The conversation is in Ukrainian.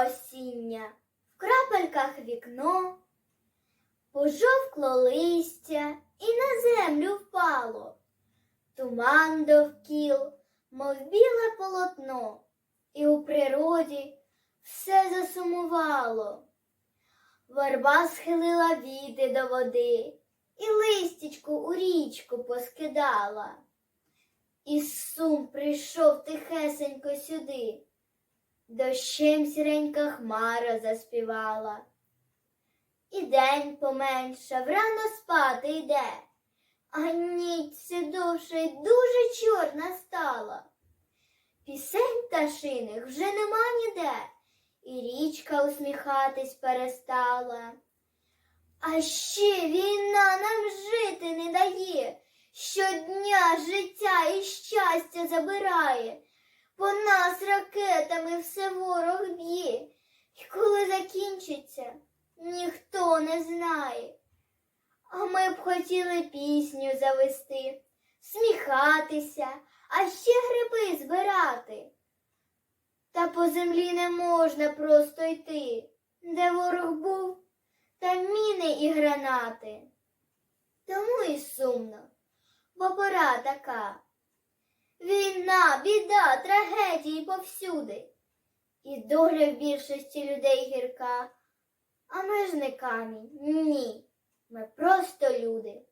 осіння, в крапельках вікно, пожовкло листя і на землю впало. Туман довкіл, мов біле полотно, і у природі все засумувало. Верба схилила віти до води, і листячку у річку поскидала. І сум прийшов тихесенько сюди, дощем сіренька хмара заспівала. І день поменшав, рано спати йде, а ніч все довше й дуже чорна стала. Пісень пташиних вже нема ніде, і річка усміхатись перестала. А ще війна нам жити не дає, щодня життя і щастя забирає, по нас ракетами все ворог б'є, і коли закінчиться, ніхто не знає. А ми б хотіли пісню завести, сміхатися, а ще гриби збирати. Та по землі не можна просто йти, де ворог був, та міни і гранати. Тому і сумно, бо пора така. Війна, біда, трагедії повсюди. І доля в більшості людей гірка. А ми ж не камінь, ні. Ми просто люди.